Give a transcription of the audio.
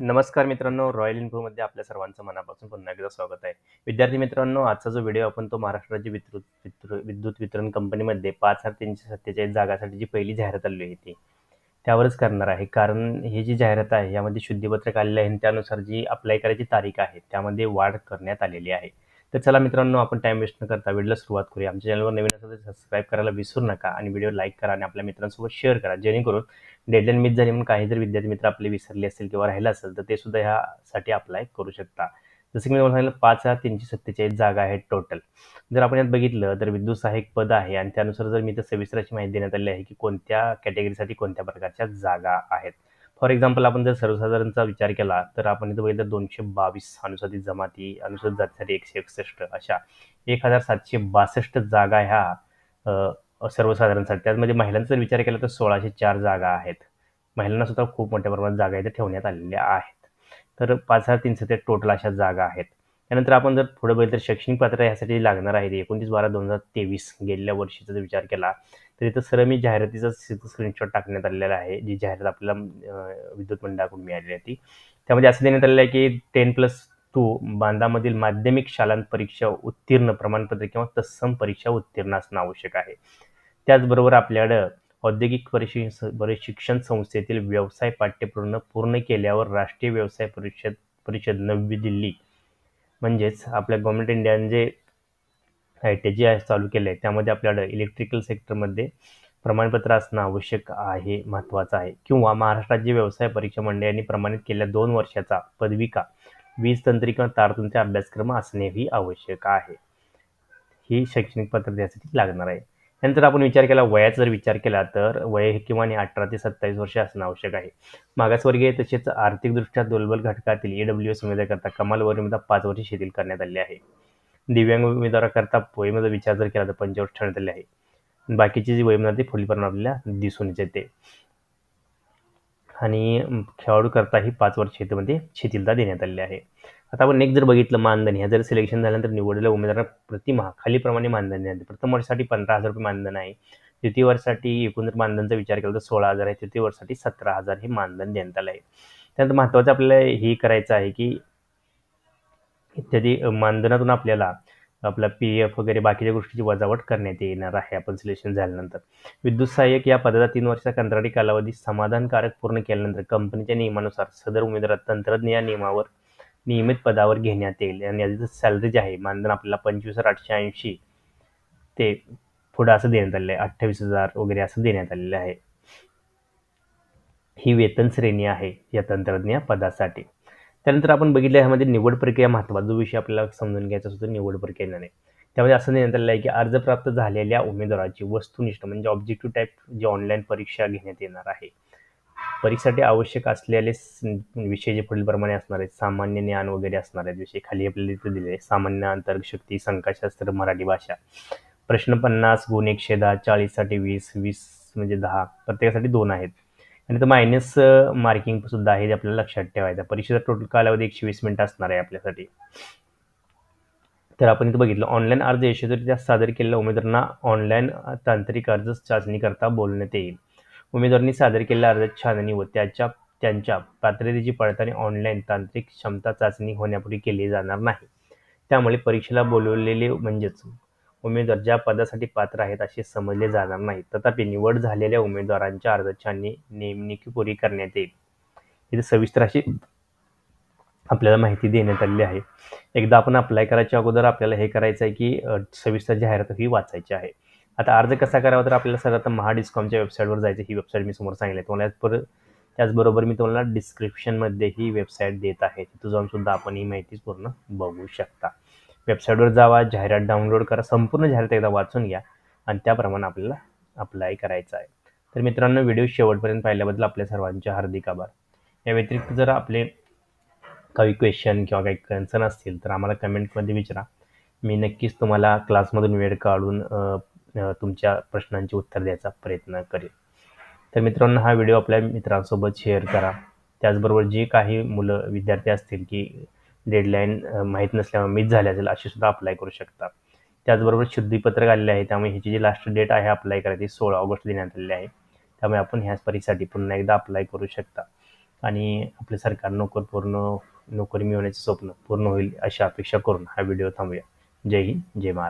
नमस्कार मित्रांनो रॉयल इन्फोमध्ये आपल्या सर्वांचं मनापासून पुन्हा एकदा स्वागत आहे. विद्यार्थी मित्रांनो आजचा जो व्हिडिओ आपण तो महाराष्ट्र राज्य विद्युत विद्युत वितरण कंपनीमध्ये पाच हजार तीनशे सत्तेचाळीस जागासाठी जी पहिली जाहिरात आली होती त्यावरच करणार आहे. कारण ही जी जाहिरात आहे यामध्ये शुद्धीपत्रक आलेलं आहे आणि त्यानुसार जी अप्लाय करायची तारीख आहे त्यामध्ये वाढ करण्यात आलेली आहे. तर चला मित्रांनो आपण टाईम वेस्ट न करता व्हिडिओला सुरुवात करूया. आमच्या चॅनलवर नवीन असेल तर सबस्क्राईब करायला विसरू नका आणि व्हिडिओ लाईक करा आणि आपल्या मित्रांसोबत शेअर करा. जेणेकरून डेडलाईन मिस झाली म्हणून काही जर विद्यार्थी मित्र आपले विसरले असेल किंवा राहिलं असेल तर ते सुद्धा ह्यासाठी अप्लाय करू शकता. जसं की मी तुम्हाला सांगितलं पाच हजार तीनशे सत्तेचाळीस जागा आहेत टोटल जर आपण यात बघितलं तर विद्युत सहाय्यक पद आहे आणि त्यानुसार जर मी तर सविस्तर अशी माहिती देण्यात आली आहे की कोणत्या कॅटेगरीसाठी कोणत्या प्रकारच्या जागा आहेत. फॉर एक्झाम्पल आपण जर सर्वसाधारणचा विचार केला तर आपण इथं बघितलं दोनशे बावीस अनुसूचित जमाती अनुसूचित जातीसाठी एकशे एकसष्ट अशा एक हजार सातशे बासष्ट जागा ह्या सर्वसाधारणसाठी. त्यामध्ये म्हणजे महिलांचा जर विचार केला तर सोळाशे चार जागा आहेत. महिलांना सुद्धा खूप मोठ्या प्रमाणात जागा इथे ठेवण्यात आलेल्या आहेत. तर पाच हजार तीनशे ते टोटल अशा जागा आहेत. त्यानंतर आपण जर पुढे बघितलं तर शैक्षणिक पात्र यासाठी लागणार आहे एकोणतीस बारा दोन हजार तेवीस गेलेल्या वर्षीचा जर विचार केला तर इथं सर मी जाहिरातीचा स्क्रीनशॉट टाकण्यात आलेला आहे जी जाहिरात आपल्याला विद्युत मंडळाकडून मिळालेली आहे ती. त्यामध्ये असं देण्यात आलेलं आहे की टेन प्लस टू बांधामधील माध्यमिक शालांत परीक्षा उत्तीर्ण प्रमाणपत्र किंवा तत्सम परीक्षा उत्तीर्ण असणं आवश्यक आहे. त्याचबरोबर आपल्याकडं औद्योगिक परिशि प्रशिक्षण संस्थेतील व्यवसाय पाठ्यपूर्ण पूर्ण केल्यावर राष्ट्रीय व्यवसाय परिषद परिषद नवी दिल्ली म्हणजेच आपल्या गव्हर्मेंट इंडियाने जे आय टी जे आहे चालू केलं आहे त्यामध्ये आपल्याला इलेक्ट्रिकल सेक्टरमध्ये प्रमाणपत्र असणं आवश्यक आहे महत्त्वाचं आहे. किंवा महाराष्ट्र राज्य व्यवसाय परीक्षा मंडळाने प्रमाणित केलेल्या दोन वर्षाचा पदविका वीज तंत्री किंवा तारतंत्र्य अभ्यासक्रम असणेही आवश्यक आहे. ही शैक्षणिक पत्र द्यासाठी लागणार आहे. त्यानंतर आपण विचार केला वयाचा जर विचार केला तर वय हे किमान अठरा ते सत्तावीस वर्ष असणं आवश्यक आहे. मागासवर्गीय तसेच आर्थिकदृष्ट्या दुर्बल घटकातील ई डब्ल्यू एस उमेदवारकरता कमाल वयोमर्यादा पाच वर्ष शिथिल करण्यात आली आहे. दिव्यांग उमेदवाराकरता वयोमर्यादा विचार जर केला तर पंचवर्ष ठेवण्यात आले आहे. बाकीची जी वयोमर्यादा ती फुलीपणा आपल्याला दिसून येते. आणि खेळाडू करताही पाच वर्ष ह्याच्यामध्ये शिथिलता देण्यात आलेली आहे. आता आपण नेक्स्ट जर बघितलं मानधन ह्या जर सिलेक्शन झाल्यानंतर निवडलेल्या उमेदवारांना प्रतिमाह खालीप्रमाणे मानधन देण्यात प्रथम वर्षासाठी पंधरा हजार रुपये मानधन आहे. द्वितीय वर्षासाठी एकूण जर मानधनचा विचार केला तर सोळा हजार आहे. तृतीय वर्षासाठी सतरा हजार हे मानधन देण्यात आलं आहे त्यानंतर महत्त्वाचं आपल्याला हे करायचं आहे की इत्यादी मानधनातून आपल्याला आपला पी एफ वगैरे बाकीच्या गोष्टीची वजावट करण्यात येणार आहे. आपण सिलेक्शन झाल्यानंतर. विद्युत सहाय्यक या पदाचा तीन वर्षाचा कंत्राटी कालावधी समाधानकारक पूर्ण केल्यानंतर कंपनीच्या नियमानुसार सदर उमेदवार तंत्रज्ञ या नियमावर नियमित पदावर घेण्यात येईल. आणि याचं सॅलरी जे आहे मानधन आपल्याला पंचवीस हजार आठशे ऐंशी ते पुढं असं देण्यात आलेलं आहे. अठ्ठावीस हजार वगैरे असं देण्यात आलेलं आहे. ही वेतन श्रेणी आहे या तंत्रज्ञ पदासाठी. त्यानंतर आपण बघितलं ह्यामध्ये निवड प्रक्रिया महत्त्वाचा जो विषय आपल्याला समजून घ्यायचा असतो निवड प्रक्रिया नाही त्यामध्ये असं देण्यात आलेलं आहे की अर्ज प्राप्त झालेल्या उमेदवाराची वस्तुनिष्ठ म्हणजे ऑब्जेक्टिव्ह टाईप जी ऑनलाईन परीक्षा घेण्यात येणार आहे. परीक्षेसाठी आवश्यक असलेले विषय जे पुढीलप्रमाणे असणार आहेत. सामान्य ज्ञान वगैरे असणार आहेत. विषय खाली आपल्याला इथे दिले आहे. सामान्य अंतर्शक्ती संख्याशास्त्र मराठी भाषा. प्रश्न पन्नास गुण एकशे दहा चाळीससाठी वीस वीस म्हणजे दहा. प्रत्येकासाठी दोन आहेत. आणि तर मायनस मार्किंग सुद्धा आहे जे आपल्याला लक्षात ठेवायचं परीक्षेचा टोटल कालावधी एकशे वीस मिनिटं असणार आहे आपल्यासाठी. तर आपण इथं बघितलं ऑनलाईन अर्ज यशस्वीरित्या सादर केलेल्या उमेदवारांना ऑनलाईन तांत्रिक अर्ज चाचणी करता बोलण्यात येईल. उमेदवारांनी सादर केलेल्या अर्जाची छाननी व त्याच्या त्यांच्या पात्रतेची पडताळणी ऑनलाईन तांत्रिक क्षमता चाचणी होण्यापूर्वी केली जाणार नाही. त्यामुळे परीक्षेला बोलवलेले म्हणजेच उमेदवार ज्या पदासाठी पात्र आहेत असे समजले जाणार नाही. तथापि निवड झालेल्या उमेदवारांच्या अर्जाची आणि नेमणुकीपूर्वी करण्यात येईल. इथे सविस्तर अशी आपल्याला माहिती देण्यात आलेली आहे. एकदा आपण अप्लाय करायच्या अगोदर आपल्याला हे करायचं आहे की सविस्तर जाहिरात ही वाचायची आहे. आता अर्ज कसा करावा तर आपल्याला सर महा महाडिस्कॉमच्या वेबसाईटवर जायचं ही वेबसाईट मी समोर सांगितली तुम्हाला पर त्याचबरोबर मी तुम्हाला डिस्क्रिप्शनमध्ये ही वेबसाईट देत आहे. तिथं जाऊन सुद्धा आपण ही माहिती पूर्ण बघू शकता. वेबसाईटवर जावा जाहिरात डाउनलोड करा संपूर्ण जाहिरात एकदा वाचून घ्या आणि त्याप्रमाणे आपल्याला अप्लाय करायचं आहे. तर मित्रांनो व्हिडिओ शेवटपर्यंत पाहिल्याबद्दल आपल्या सर्वांचे हार्दिक आभार. या व्यतिरिक्त जर आपले काही क्वेश्चन किंवा काही कन्सर्न असतील तर आम्हाला कमेंटमध्ये विचारा. मी नक्कीच तुम्हाला क्लासमधून वेळ काढून तुमच्या प्रश्नांची उत्तर द्यायचा प्रयत्न करेन. तर मित्रांनो हा व्हिडिओ आपल्या मित्रांसोबत शेअर करा. त्याचबरोबर जे काही मुलं विद्यार्थी असतील की डेडलाईन माहीत नसल्यामुळे मिस झाले असेल अशी सुद्धा अप्लाय करू शकता. त्याचबरोबर शुद्धीपत्रक आलेले आहे त्यामुळे ह्याची जी लास्ट डेट आहे अप्लाय करायची सोळा ऑगस्ट देण्यात आलेली आहे. त्यामुळे आपण ह्याच परीक्षेसाठी पुन्हा एकदा अप्लाय करू शकता. आणि आपले सरकार नोकर पूर्ण नोकरी मिळवण्याचे स्वप्न पूर्ण होईल अशी अपेक्षा करून हा व्हिडिओ थांबूया. जय हिंद जय महाराष्ट्र.